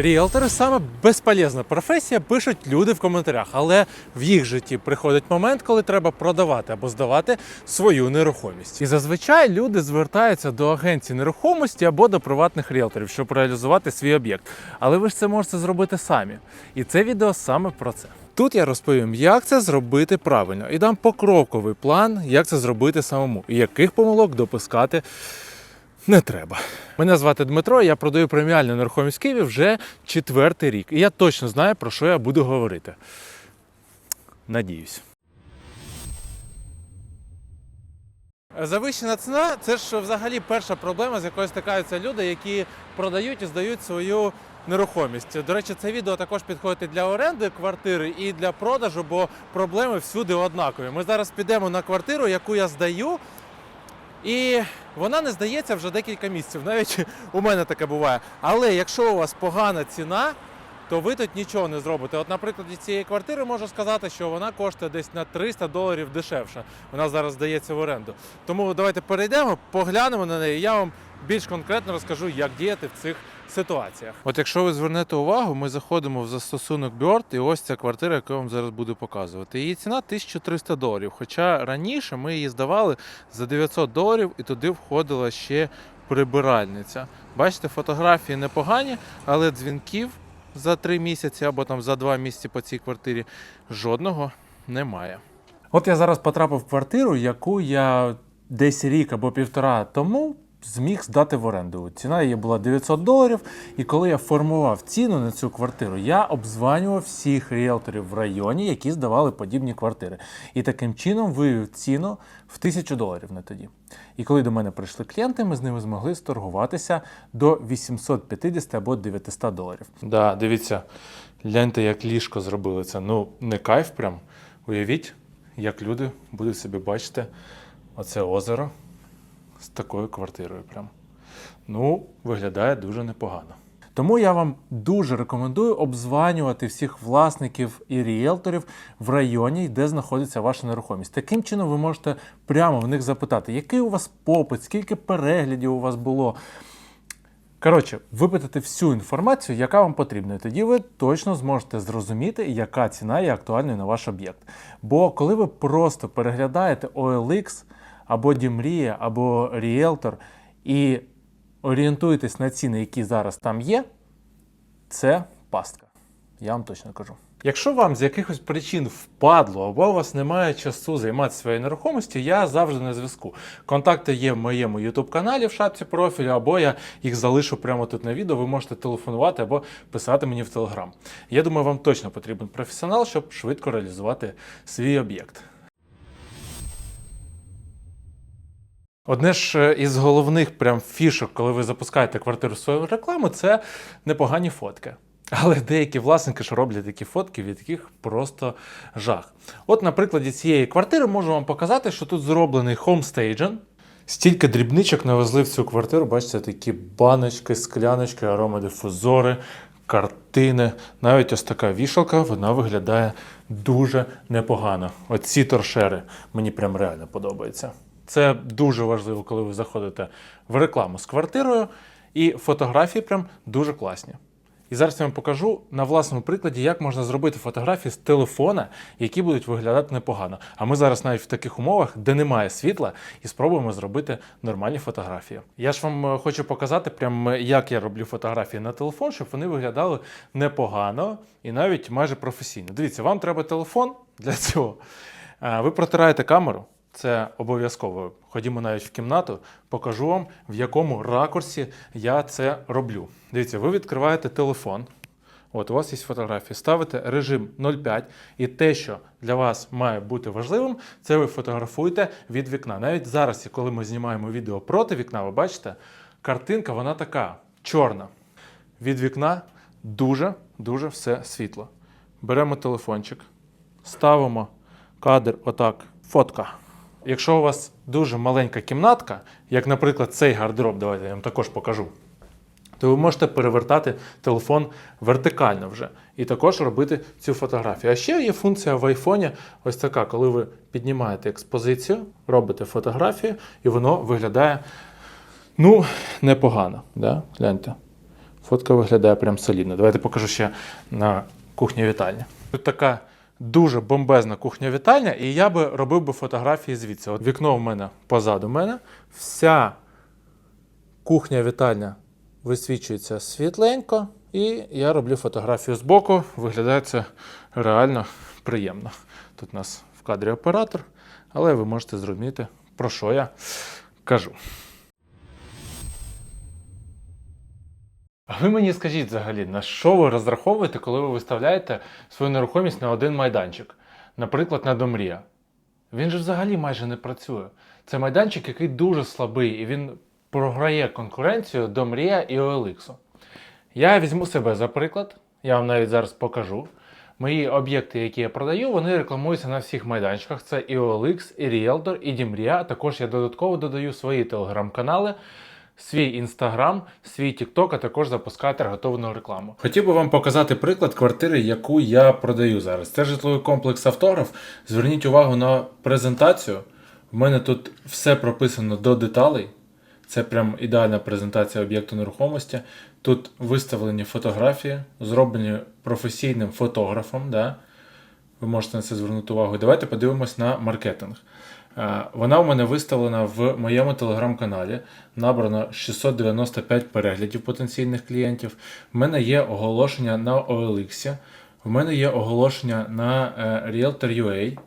Ріелтори саме безполезна професія, пишуть люди в коментарях, але в їх житті приходить момент, коли треба продавати або здавати свою нерухомість. І зазвичай люди звертаються до агенцій нерухомості або до приватних ріелторів, щоб реалізувати свій об'єкт. Але ви ж це можете зробити самі. І це відео саме про це. Тут я розповім, як це зробити правильно, і дам покроковий план, як це зробити самому, і яких помилок допускати не треба. Мене звати Дмитро, я продаю преміальну нерухомість Києві вже четвертий рік. І я точно знаю, про що я буду говорити. Надіюсь. Завищена ціна це ж взагалі перша проблема, з якою стикаються люди, які продають і здають свою нерухомість. До речі, це відео також підходить і для оренди квартири і для продажу, бо проблеми всюди однакові. Ми зараз підемо на квартиру, яку я здаю. І вона не здається вже декілька місяців. Навіть у мене таке буває. Але якщо у вас погана ціна, то ви тут нічого не зробите. От, наприклад, із цієї квартири можу сказати, що вона коштує десь на 300 доларів дешевше. Вона зараз здається в оренду. Тому давайте перейдемо, поглянемо на неї. Я вам більш конкретно розкажу, як діяти в цих ситуаціях. От якщо ви звернете увагу, ми заходимо в застосунок Bird, і ось ця квартира, яку я вам зараз буду показувати. Її ціна 1300 доларів. Хоча раніше ми її здавали за 900 доларів, і туди входила ще прибиральниця. Бачите, фотографії непогані, але дзвінків за три місяці або там за два місяці по цій квартирі жодного немає. От я зараз потрапив в квартиру, яку я десь рік або півтора тому зміг здати в оренду. Ціна її була 900 доларів. І коли я формував ціну на цю квартиру, я обзванював всіх ріелторів в районі, які здавали подібні квартири. І таким чином вивів ціну в тисячу доларів на тоді. І коли до мене прийшли клієнти, ми з ними змогли сторгуватися до 850 або 900 доларів. Да, дивіться, гляньте, як ліжко зробили це. Ну, не кайф прям. Уявіть, як люди будуть собі бачити оце озеро з такою квартирою. Прям. Ну, виглядає дуже непогано. Тому я вам дуже рекомендую обзванювати всіх власників і ріелторів в районі, де знаходиться ваша нерухомість. Таким чином ви можете прямо в них запитати, який у вас попит, скільки переглядів у вас було. Коротше, випитати всю інформацію, яка вам потрібна. І тоді ви точно зможете зрозуміти, яка ціна є актуальною на ваш об'єкт. Бо коли ви просто переглядаєте OLX або Дімрія, або Ріелтор і орієнтуєтесь на ціни, які зараз там є, це пастка. Я вам точно кажу. Якщо вам з якихось причин впадло, або у вас немає часу займатися своєю нерухомістю, я завжди на зв'язку. Контакти є в моєму YouTube каналі в шапці профілю, або я їх залишу прямо тут на відео. Ви можете телефонувати або писати мені в Телеграм. Я думаю, вам точно потрібен професіонал, щоб швидко реалізувати свій об'єкт. Одне ж е, із головних прям фішок, коли ви запускаєте квартиру свою рекламу, це непогані фотки. Але деякі власники ж роблять такі фотки, від яких просто жах. От на прикладі цієї квартири можу вам показати, що тут зроблений хомстейджен. Стільки дрібничок навезли в цю квартиру. Бачите, такі баночки, скляночки, аромадифузори, картини. Навіть ось така вішалка, вона виглядає дуже непогано. Оці торшери мені прям реально подобаються. Це дуже важливо, коли ви заходите в рекламу з квартирою, і фотографії прям дуже класні. І зараз я вам покажу на власному прикладі, як можна зробити фотографії з телефона, які будуть виглядати непогано. А ми зараз навіть в таких умовах, де немає світла, і спробуємо зробити нормальні фотографії. Я ж вам е, хочу показати, прям е, як я роблю фотографії на телефон, щоб вони виглядали непогано і навіть майже професійно. Дивіться, вам треба телефон для цього. Е, Ви протираєте камеру. Це обов'язково. Ходімо навіть в кімнату, покажу вам, в якому ракурсі я це роблю. Дивіться, ви відкриваєте телефон. От у вас є фотографії, ставите режим 0,5, і те, що для вас має бути важливим, це ви фотографуєте від вікна. Навіть зараз, коли ми знімаємо відео проти вікна, ви бачите, картинка вона така чорна. Від вікна дуже дуже все світло. Беремо телефончик, ставимо кадр, отак, фотка. Якщо у вас дуже маленька кімнатка, як, наприклад, цей гардероб, давайте я вам також покажу, то ви можете перевертати телефон вертикально вже і також робити цю фотографію. А ще є функція в айфоні, ось така, коли ви піднімаєте експозицію, робите фотографію, і воно виглядає ну, непогано. Да? Гляньте. Фотка виглядає прям солідно. Давайте покажу ще на кухні вітальні. Тут така дуже бомбезна кухня вітальня, і я би робив би фотографії звідси. От вікно в мене позаду мене. Вся кухня вітальня висвічується світленько, і я роблю фотографію з боку. Виглядає це реально приємно. Тут у нас в кадрі оператор, але ви можете зрозуміти, про що я кажу. А ви мені скажіть взагалі, на що ви розраховуєте, коли ви виставляєте свою нерухомість на один майданчик? Наприклад, на Домрія. Він же взагалі майже не працює. Це майданчик, який дуже слабий, і він програє конкуренцію до Мрія і OLX. Я візьму себе за приклад, я вам навіть зараз покажу. Мої об'єкти, які я продаю, вони рекламуються на всіх майданчиках. Це і OLX, і Realtor, і. А також я додатково додаю свої телеграм-канали, свій інстаграм, свій Тікток, а також запускаю таргетовану рекламу. Хотів би вам показати приклад квартири, яку я продаю зараз. Це житловий комплекс автограф. Зверніть увагу на презентацію. В мене тут все прописано до деталей. Це прям ідеальна презентація об'єкту нерухомості. Тут виставлені фотографії, зроблені професійним фотографом. Да? Ви можете на це звернути увагу. Давайте подивимось на маркетинг. Е, Вона у мене виставлена в моєму телеграм-каналі. Набрано 695 переглядів потенційних клієнтів. В мене є оголошення на OLX. В мене є оголошення на е, Realtor.ua.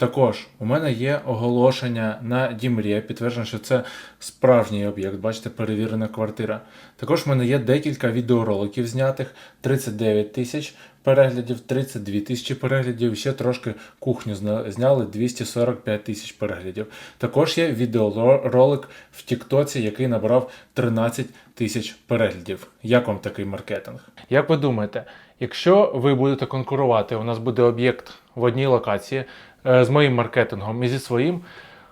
Також у мене є оголошення на Дімрія, підтверджено, що це справжній об'єкт, бачите, перевірена квартира. Також в мене є декілька відеороликів знятих, 39 тисяч переглядів, 32 тисячі переглядів, ще трошки кухню зняли 245 тисяч переглядів. Також є відеоролик в Тіктоці, який набрав 13 тисяч переглядів. Як вам такий маркетинг? Як ви думаєте, якщо ви будете конкурувати, у нас буде об'єкт в одній локації з моїм маркетингом і зі своїм,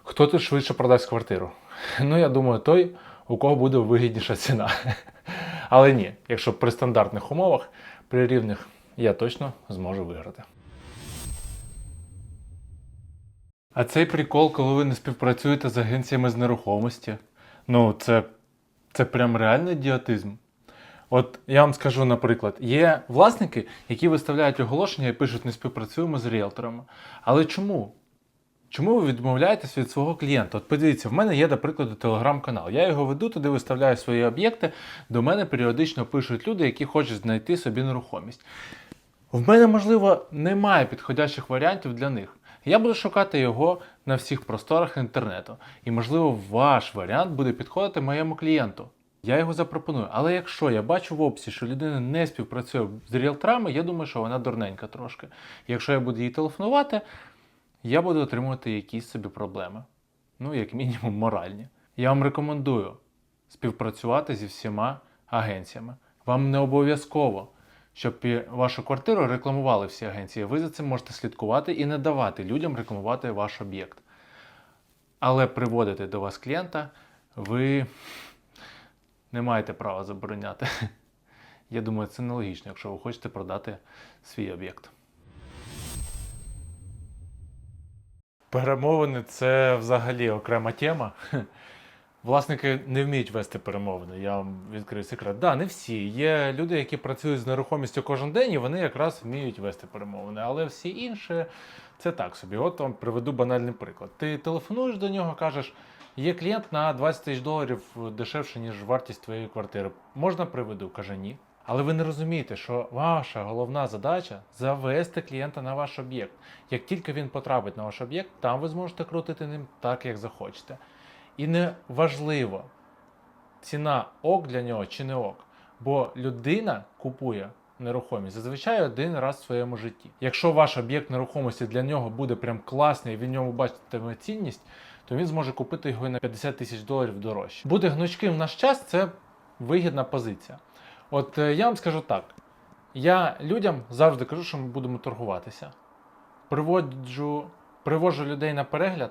хто тут швидше продасть квартиру? Ну, я думаю, той, у кого буде вигідніша ціна. Але ні, якщо при стандартних умовах, при рівних, я точно зможу виграти. А цей прикол, коли ви не співпрацюєте з агенціями з нерухомості, ну це, це прям реальний ідіотизм. От я вам скажу, наприклад, є власники, які виставляють оголошення і пишуть, не співпрацюємо з ріелторами. Але чому? Чому ви відмовляєтесь від свого клієнта? От подивіться, в мене є, до прикладу, телеграм-канал. Я його веду, туди виставляю свої об'єкти. До мене періодично пишуть люди, які хочуть знайти собі нерухомість. В мене, можливо, немає підходящих варіантів для них. Я буду шукати його на всіх просторах інтернету. І, можливо, ваш варіант буде підходити моєму клієнту. Я його запропоную. Але якщо я бачу в описі, що людина не співпрацює з ріелторами, я думаю, що вона дурненька трошки. Якщо я буду їй телефонувати, я буду отримувати якісь собі проблеми. Ну, як мінімум, моральні. Я вам рекомендую співпрацювати зі всіма агенціями. Вам не обов'язково, щоб вашу квартиру рекламували всі агенції. Ви за цим можете слідкувати і не давати людям рекламувати ваш об'єкт. Але приводити до вас клієнта ви не маєте права забороняти. Я думаю, це нелогічно, якщо ви хочете продати свій об'єкт. Перемовини це взагалі окрема тема. Власники не вміють вести перемовини, я вам відкрию секрет. Да, не всі. Є люди, які працюють з нерухомістю кожен день, і вони якраз вміють вести перемовини. Але всі інші це так собі. От вам приведу банальний приклад. Ти телефонуєш до нього, кажеш, є клієнт на 20 тисяч доларів дешевше, ніж вартість твоєї квартири. Можна приведу? Каже ні. Але ви не розумієте, що ваша головна задача завести клієнта на ваш об'єкт. Як тільки він потрапить на ваш об'єкт, там ви зможете крутити ним так, як захочете. І не важливо, ціна ок для нього чи не ок. Бо людина купує нерухомість зазвичай один раз в своєму житті. Якщо ваш об'єкт нерухомості для нього буде прям класний, він в ньому бачитиме цінність, то він зможе купити його і на 50 тисяч доларів дорожче. Бути гнучким в наш час це вигідна позиція. От е, я вам скажу так: я людям завжди кажу, що ми будемо торгуватися. Приводжу, привожу людей на перегляд,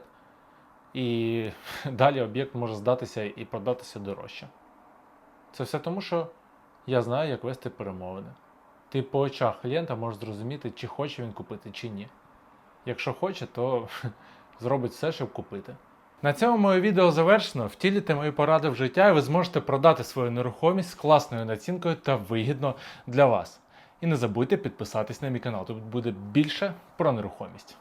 і далі об'єкт може здатися і продатися дорожче. Це все тому, що я знаю, як вести перемовини. Ти по очах клієнта можеш зрозуміти, чи хоче він купити, чи ні. Якщо хоче, то зробить все, щоб купити. На цьому моє відео завершено. Втіліте мої поради в життя, і ви зможете продати свою нерухомість з класною націнкою та вигідно для вас. І не забудьте підписатись на мій канал. Тут буде більше про нерухомість.